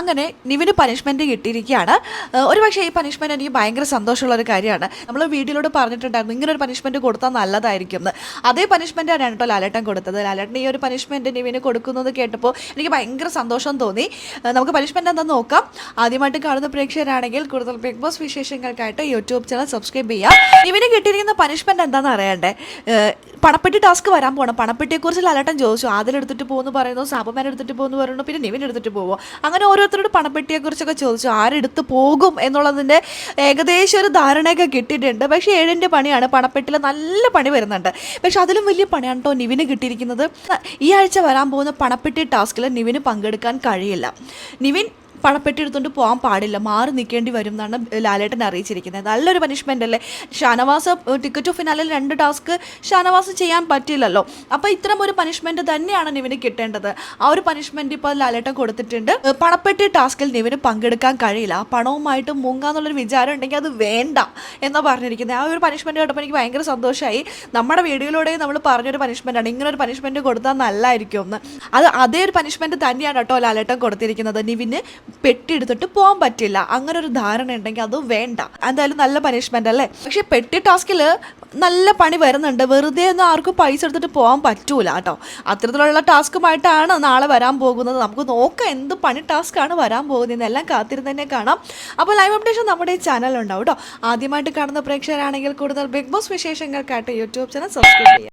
അങ്ങനെ നിവിന് പനിഷ്മെന്റ് കിട്ടിയിരിക്കുകയാണ്. ഒരുപക്ഷേ ഈ പനിഷ്മെന്റ് എനിക്ക് ഭയങ്കര സന്തോഷമുള്ള ഒരു കാര്യമാണ്. നമ്മൾ വീഡിയോയിലൂടെ പറഞ്ഞിട്ടുണ്ടായിരുന്നു ഇങ്ങനെ ഒരു പനിഷ്മെന്റ് കൊടുത്താൽ നല്ലതായിരിക്കും എന്ന്. അതേ പനിഷ്മെന്റ് ആണ് കേട്ടോ ലാലേട്ടൻ കൊടുത്തത്. ലാലേട്ടൻ ഈ ഒരു പനിഷ്മെന്റ് നിവിന് കൊടുക്കുന്നത് കേട്ടപ്പോൾ എനിക്ക് ഭയങ്കര സന്തോഷം തോന്നി. നമുക്ക് പനിഷ്മെന്റ് എന്താണെന്ന് നോക്കാം. ആദ്യമായിട്ട് കാണുന്ന പ്രേക്ഷകരാണെങ്കിൽ കൂടുതൽ ബിഗ് ബോസ് വിശേഷങ്ങൾക്കായിട്ട് യൂട്യൂബ് ചാനൽ സബ്സ്ക്രൈബ് ചെയ്യാം. നിവിന് കിട്ടിയിരിക്കുന്ന പനിഷ്മെന്റ് എന്താണെന്ന് അറിയണ്ടേ? പണപ്പെട്ടി ടാസ്ക് വരാൻ പോകണം പണപ്പെട്ടിയെക്കുറിച്ച് ലാലേട്ടൻ ചോദിച്ചു. ആദ്യം എടുത്തിട്ട് പോകുന്നു പറയുന്നു സാബുമാൻ എടുത്തിട്ട് പോകുന്നു പറയുന്നു പിന്നെ നിവിൻ എടുത്തിട്ട് പോകുമോ അങ്ങനെ ഓരോരുത്തരോട് പണപ്പെട്ടിയെക്കുറിച്ചൊക്കെ ചോദിച്ചു ആരെടുത്ത് പോകും? എന്നുള്ളതിന്റെ ഏകദേശം ഒരു ധാരണയൊക്കെ കിട്ടിയിട്ടുണ്ട്. പക്ഷേ ഏഴിന്റെ പണിയാണ് പണപ്പെട്ടിൽ നല്ല പണി വരുന്നുണ്ട്. പക്ഷേ അതിലും വലിയ പണിയാണ് കേട്ടോ നിവിന് കിട്ടിയിരിക്കുന്നത്. ഈ ആഴ്ച വരാൻ പോകുന്ന പണപ്പെട്ടി ടാസ്കിൽ നിവിന് പങ്കെടുക്കാൻ കഴിയില്ല. നിവിൻ പണപ്പെട്ടി എടുത്തുകൊണ്ട് പോകാൻ പാടില്ല. മാറി നിൽക്കേണ്ടി വരും എന്നാണ് ലാലേട്ടൻ അറിയിച്ചിരിക്കുന്നത്. നല്ലൊരു പനിഷ്മെന്റ് അല്ലേ? ഷാനവാസ് ടിക്കറ്റ് ഓഫ് ഫിനാലിൽ രണ്ട് ടാസ്ക് ഷാനവാസ് ചെയ്യാൻ പറ്റില്ലല്ലോ അപ്പോൾ ഇത്തരം ഒരു പനിഷ്മെന്റ് തന്നെയാണ് നിവിന് കിട്ടേണ്ടത്. ആ ഒരു പനിഷ്മെന്റ് ഇപ്പോൾ ലാലേട്ടൻ കൊടുത്തിട്ടുണ്ട്. പണപ്പെട്ടി ടാസ്കിൽ നിവിന് പങ്കെടുക്കാൻ കഴിയില്ല. ആ പണവുമായിട്ട് മുങ്ങാന്നുള്ളൊരു വിചാരം ഉണ്ടെങ്കിൽ അത് വേണ്ട എന്നാണ് പറഞ്ഞിരിക്കുന്നത്. ആ ഒരു പനിഷ്മെന്റ് കേട്ടപ്പോൾ എനിക്ക് ഭയങ്കര സന്തോഷമായി നമ്മുടെ വീഡിയോയിലൂടെ നമ്മൾ പറഞ്ഞൊരു പനിഷ്മെന്റാണ് ഇങ്ങനൊരു പനിഷ്മെന്റ് കൊടുത്താൽ നല്ലതായിരിക്കും എന്ന്. അത് അതേ ഒരു പനിഷ്മെന്റ് തന്നെയാണ് കേട്ടോ ലാലേട്ടൻ കൊടുത്തിരിക്കുന്നത്. നിവിന് പെട്ടി എടുത്തിട്ട് പോകാൻ പറ്റില്ല. അങ്ങനെ ഒരു ധാരണ ഉണ്ടെങ്കിൽ അത് വേണ്ട. എന്തായാലും നല്ല പനിഷ്മെന്റ് അല്ലേ? പക്ഷെ പെട്ടി ടാസ്കിൽ നല്ല പണി വരുന്നുണ്ട്. വെറുതെ ഒന്നും ആർക്കും പൈസ എടുത്തിട്ട് പോകാൻ പറ്റൂല കേട്ടോ. അത്തരത്തിലുള്ള ടാസ്കുമായിട്ടാണ് നാളെ വരാൻ പോകുന്നത്. നമുക്ക് നോക്കാം എന്ത് പണി ടാസ്ക്കാണ് വരാൻ പോകുന്നത് എല്ലാം കാത്തിരുന്ന് തന്നെ കാണാം. അപ്പോൾ ലൈവ് അപ്ഡേഷൻ നമ്മുടെ ഈ ചാനലുണ്ടാവും കേട്ടോ. ആദ്യമായിട്ട് കാണുന്ന പ്രേക്ഷകരാണെങ്കിൽ കൂടുതൽ ബിഗ് ബോസ് വിശേഷങ്ങൾക്കായിട്ട് യൂട്യൂബ് ചാനൽ സബ്സ്ക്രൈബ് ചെയ്യാം.